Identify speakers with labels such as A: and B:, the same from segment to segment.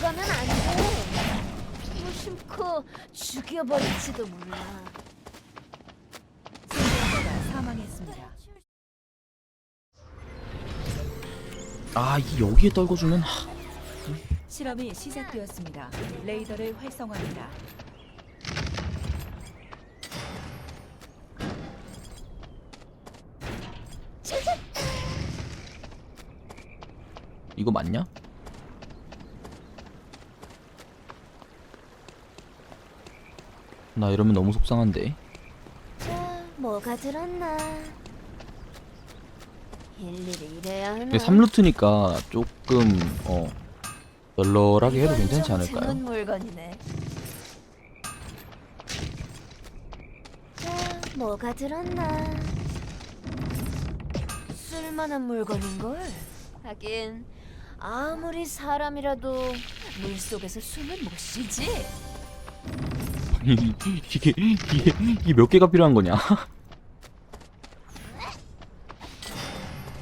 A: 가면 안 돼. 무심코 죽여버릴지도 몰라.
B: 생존자가 사망했습니다.
C: 아 여기에 떨궈주면 하,
B: 실험이 시작되었습니다. 레이더를 활성화합니다.
C: 이거 맞냐? 나 이러면 너무 속상한데
A: 자, 뭐가 들었나? 일일이 이래야 하나?
C: 이게 3루트니까 조금 어 널널하게 해도 괜찮지
A: 좀
C: 않을까요?
A: 물건이네. 자, 뭐가 들었나? 쓸만한 물건인걸? 하긴 아무리 사람이라도 물 속에서 숨은 못 쉬지.
C: 이게 이게 이게, 몇 개가 필요한 거냐?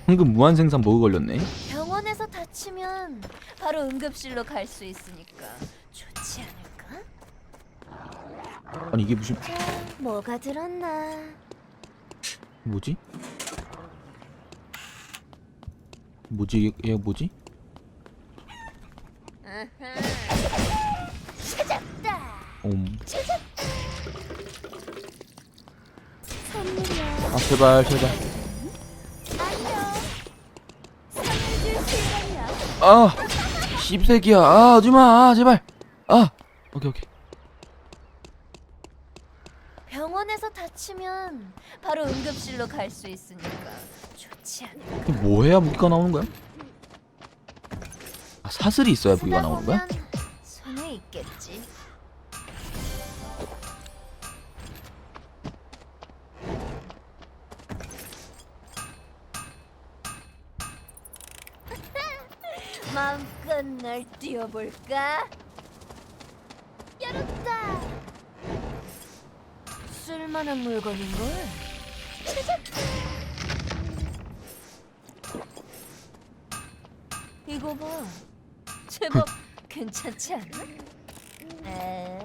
C: 방금 무한 생산 버그 걸렸네.
A: 병원에서 다치면 바로 응급실로 갈 수 있으니까 좋지 않을까?
C: 아니 이게 무슨
A: 자, 뭐가 들었나?
C: 뭐지? 뭐지 얘, 얘 뭐지?
A: 다.
C: 음.
A: 선물이야.
C: 아 제발 제발.
A: 안녕. 선물 줄 시간이야.
C: 아 씹새끼야. 아 하지마 아, 제발. 아 오케이 오케이.
A: 병원에서 다치면 바로 응급실로 갈 수 있으니까 좋지 않을까?
C: 이게 뭐 해야 무기가 나오는 거야? 아 사슬이 있어야 무기가 나오는 거야?
A: 보면 손에 있겠지. 마음껏 날 뛰어볼까? 열었다. 쓸만한 물건인걸. 찾았다. 이거 봐. 제법 괜찮지 않아? 에?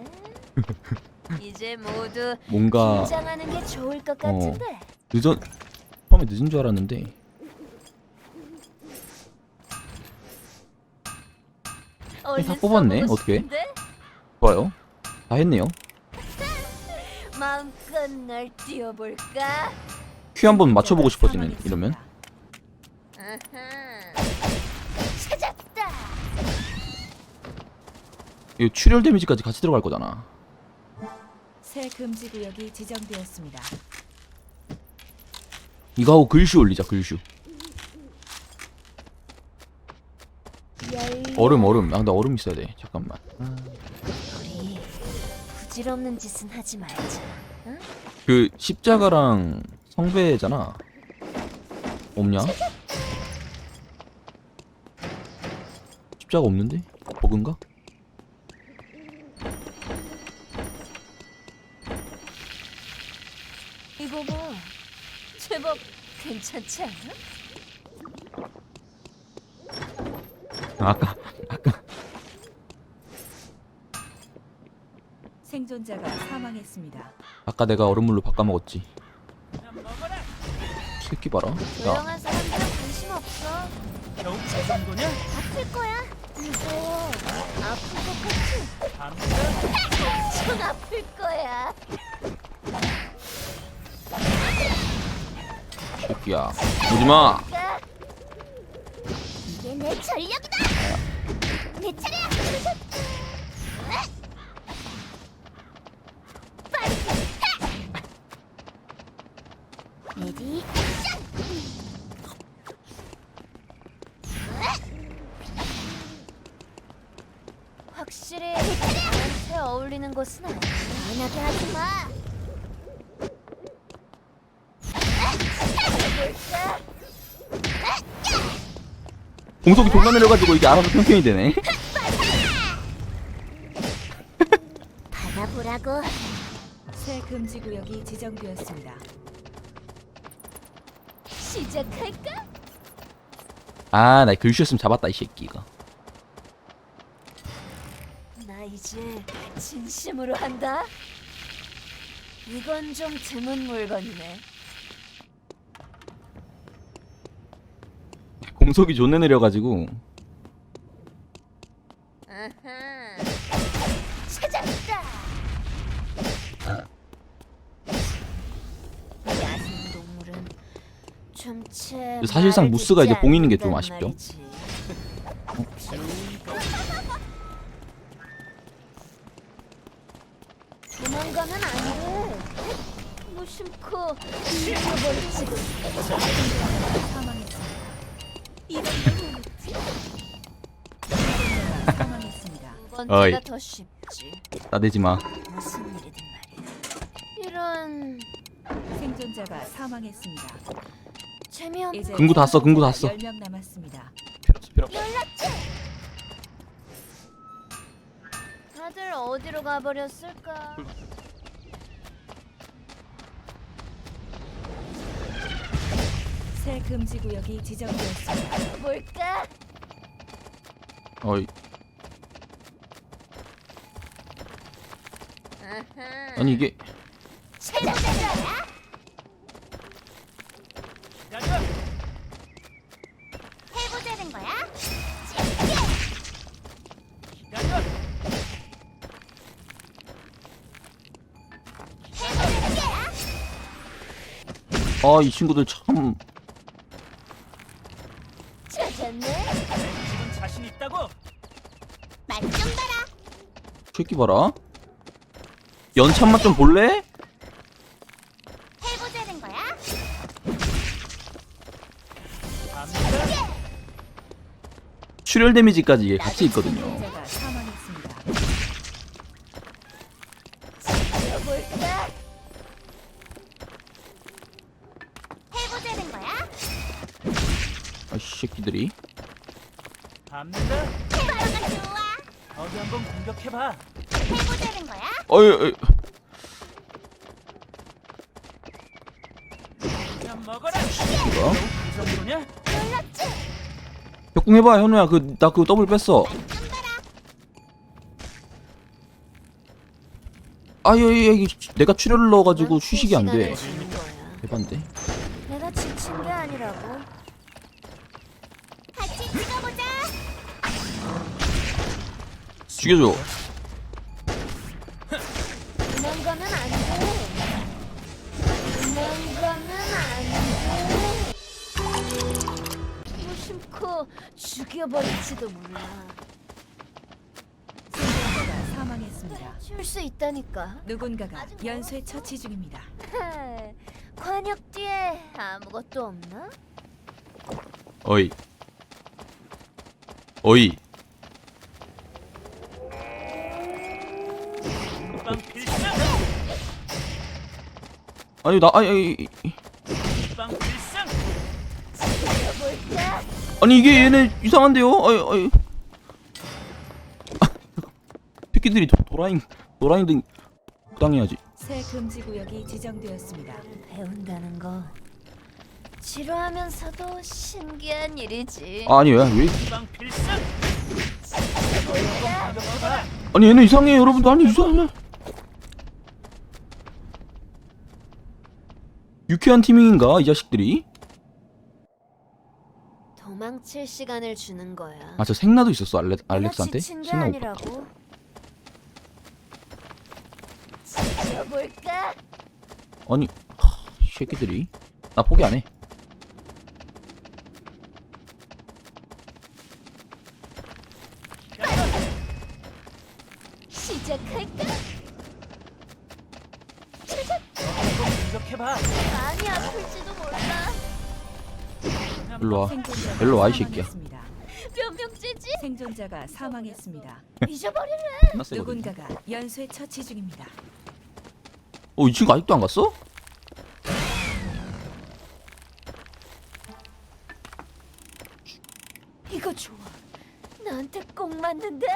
A: 이제 모두
C: 뭔가
A: 긴장하는 게 좋을 것 같은데.
C: 늦은 처음에 늦은 줄 알았는데
A: 얼른
C: 다 뽑았네. 어떻게? 좋아요. 다 했네요.
A: 마음껏 날 뛰어볼까?
C: 큐 한 번 맞춰보고 싶어지는 이러면.
A: 찾았다.
C: 이 출혈 데미지까지 같이 들어갈 거잖아.
B: 새 금지 구역이 지정되었습니다.
C: 이거 하고 글슈 올리자 글슈.
A: 열려.
C: 얼음 얼음. 아 근데 얼음 있어야 돼. 잠깐만.
A: 우리 부질없는 짓은 하지 말자. 응?
C: 그 십자가랑 성배잖아. 없냐? 십자가 없는데? 버그인가?
A: 이거 봐. 제법 괜찮지 않아?
C: 아, 아까
B: 생존자가 사망했습니다.
C: 아까 내가 얼음물로 바꿔 먹었지. 새끼 봐라. 야,
A: 조용한 사람들은 관심 없어.
D: 겨우 저 정도냐?
A: 아플 거야. 이거 아플 것 같지? 엄청 아플 거야.
C: 새끼야. 오지 마.
A: 가. 이게 내 전략이다. 내 차례야. 빨리 해. 레디 액션. 확실히 나한테 어울리는 것은 아니지. 안하게 하지 마. 볼까?
C: 공속이 존나 내려가지고 이게 알아서 평평이 되네.
A: 받아보라고.
B: 새 금지 구역이 지정되었습니다.
A: 시작할까?
C: 아, 나 글슈였으면 잡았다 이 새끼 이거.
A: 나 이제 진심으로 한다. 이건 좀 드문 물건이네.
C: 공속이 존내 느려가지고
A: 아하. 찾았다. 야생 동물은 좀채
C: 사실상 무스가 이제 봉이는 게좀 아쉽죠.
A: 도망가면 안 돼. 무심코 잃어버리지도. 번째가
C: 어이.
A: 더 쉽지.
C: 나대지 마.
A: 무슨 일이든 말이야. 이런
B: 생존자가 사망했습니다.
A: 재미없는
B: 이제
C: 금구 다 써, 금구 다 써.
B: 10명 남았습니다.
C: 필요 없어, 필요 없어.
A: 다들 어디로 가버렸을까?
B: 새 금지 구역이 지정되었습니다.
A: 뭘까?
C: 어이, 아니 이게
A: 최고대로야. 해보자는 거야?
C: 아 이 친구들 참
A: 찾았네.
D: 지금 자신 있다고?
A: 맛 좀 봐라.
C: 새끼 봐라. 연참 맛좀 볼래?
A: 해보자는 거야?
C: 출혈 데미지까지 이게 같이 있거든요.
B: 생존자가
C: 어이, 어이
D: 먹어라. 정도냐?
A: 놀랍지?
C: 벽궁 해봐 현우야. 그 나그 더블 뺐어. 아유 이게 내가 출혈을 넣어가지고 휴식이 안 돼. 대반데.
A: 내가 지친 게 아니라고. 같이 찍어보자.
C: 죽여줘.
A: 죽여버릴지도 몰라.
B: 생존자가 사망했습니다.
A: 줄 수 있다니까.
B: 누군가가 연쇄 처치 중입니다.
A: 헤, 관역 뒤에 아무것도 없나?
C: 어이. 어이. 아니 나 아니 아니, 아니 이게 얘네 이상한데요? 아니 아니. 아, 새끼들이 도, 도라인 도라인등 당해야지.
B: 새 금지 구역이 지정되었습니다.
A: 배운다는 거 지루하면서도 신기한 일이지.
C: 아니 왜 왜? 아니 얘네 이상해 여러분들 아니 이상해. 유쾌한 티밍인가 이 자식들이?
A: 도망칠 시간을 주는 거야.
C: 아 저 생나도 있었어 알렉
A: 내가
C: 알렉스한테. 생나 오빠.
A: 아니라고. 지켜볼까?
C: 아니 하, 이 새끼들이 나 포기 안 해. 일로 와. 일로 와, 이 새끼야.
B: 사망했습니다.
A: 명령죄지?
B: 생존자가 사망했습니다.
C: 세거든.
B: 누군가가 연쇄 처치 중입니다.
C: 어 이 친구 아직도 안 갔어?
A: 이거 좋아. 나한테 꼭 맞는데.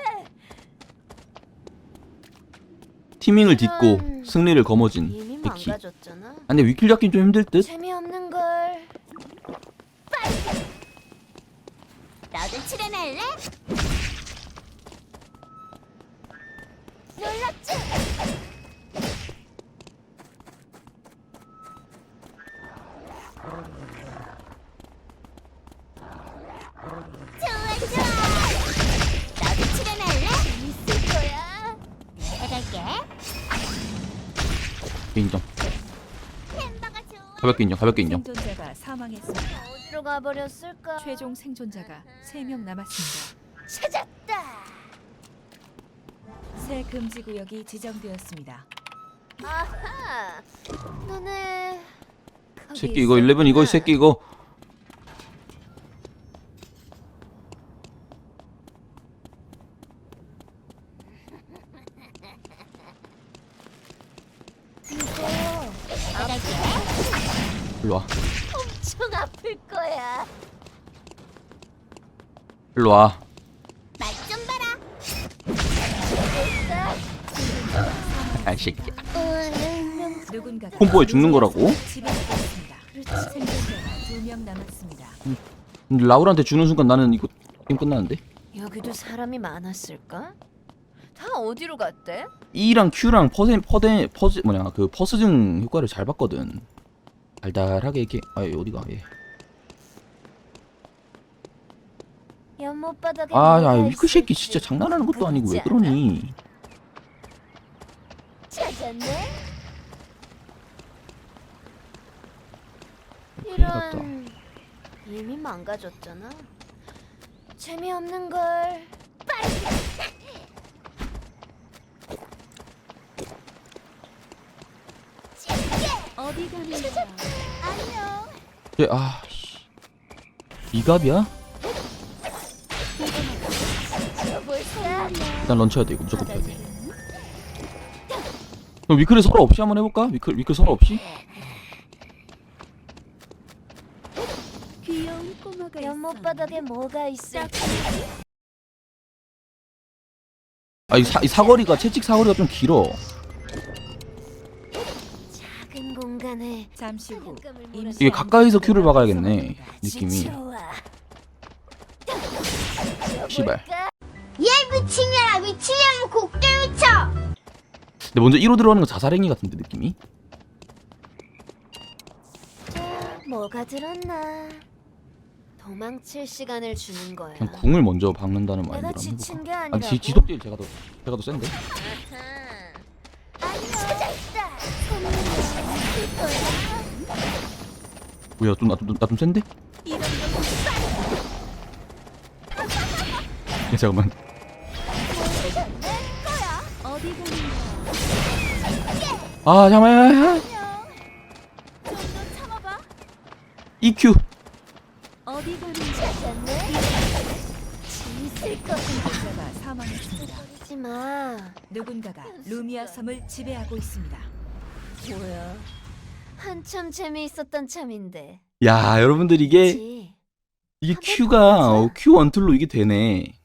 C: 티밍을 딛고
A: 이런-
C: 승리를 거머쥔
A: 이미
C: 니키.
A: 망가졌잖아.
C: 아, 근데 위킬 잡긴 좀 힘들 듯.
A: 재미없는 너도 출연할래? 놀랍지?
C: 인정 가볍게 인정 가볍게 인정.
B: 생존자가 사망했습니다.
A: 어디로 가버렸을까?
B: 최종 생존자가 3명 남았습니다.
A: 찾았다.
B: 새 금지 구역이 지정되었습니다.
A: 아하. 너네 거기
C: 새끼 이거 11 이거 이. 새끼 이거. 일로 와.
A: 엄청 아플 거야.
C: 일로 와.
A: 맛 좀 봐라.
C: 아 새끼.
B: 누군가가
C: 콤보에 죽는 거라고?
B: 지배하고 있습니다. 생존자가 2명 남았습니다.
C: 근데 라울한테 주는 순간 나는 이거 게임 끝나는데?
A: 여기도 사람이 많았을까? 다 어디로 갔대?
C: E랑 Q랑 퍼센 퍼데 퍼즈 뭐냐 그 퍼스증 효과를 잘 봤거든. 달달하게 이렇게 아얘 어디가 얘.
A: 연못바닥에
C: 아, 야, 위크 새끼
A: 있을지
C: 진짜 장난하는 것도 아니고 왜? 그러니?
A: 찾았네.
C: 났다.
A: 이런 이미 망가졌잖아. 재미없는 걸. 빨리.
B: 어디 가는 거야?
A: 안녕.
C: 얘 아, 씨. 이갑이야? 일단 런쳐야 돼 이거 무조건 쳐야 돼. 그럼 위클을 서로 없이 한번 해볼까? 위클 위클 서로 없이?
B: 귀여운 꼬마가
A: 연못 바닥에 뭐가 있을까?
C: 아이 사, 이 사거리가 채찍 사거리가 좀 길어.
A: 공간에
B: 잠시 후 임시
C: 이게 가까이서 큐를 박아야겠네. 느낌이. 씨발.
A: 볼까?
E: 미친년아 미치려면 곱게 미쳐
C: 근데 먼저 1호 들어가는 건 자살행위 같은데 느낌이?
A: 자, 뭐가 들었나? 도망칠 시간을 주는 거야.
C: 그냥 궁을 먼저 박는다는
A: 내가
C: 마인드로 한번
A: 지친
C: 해볼까?
A: 게
C: 아
A: 아니라고.
C: 지, 지속딜 제가 더 제가 더 센데?
A: 안녕. 찾았다.
C: 뭐야 좀 나좀 나 좀 센데? 야, 잠깐만? 아 잠깐만. EQ
B: 어디 사망했습니다.
A: 하지 마.
B: 누군가가 루미아 섬을 지배하고 있습니다.
A: 뭐야? 한참 재미있었던 참인데.
C: 야 여러분들 이게
A: 그치?
C: 이게
A: 한번
C: Q가
A: 더
C: 어, 원툴로 이게 되네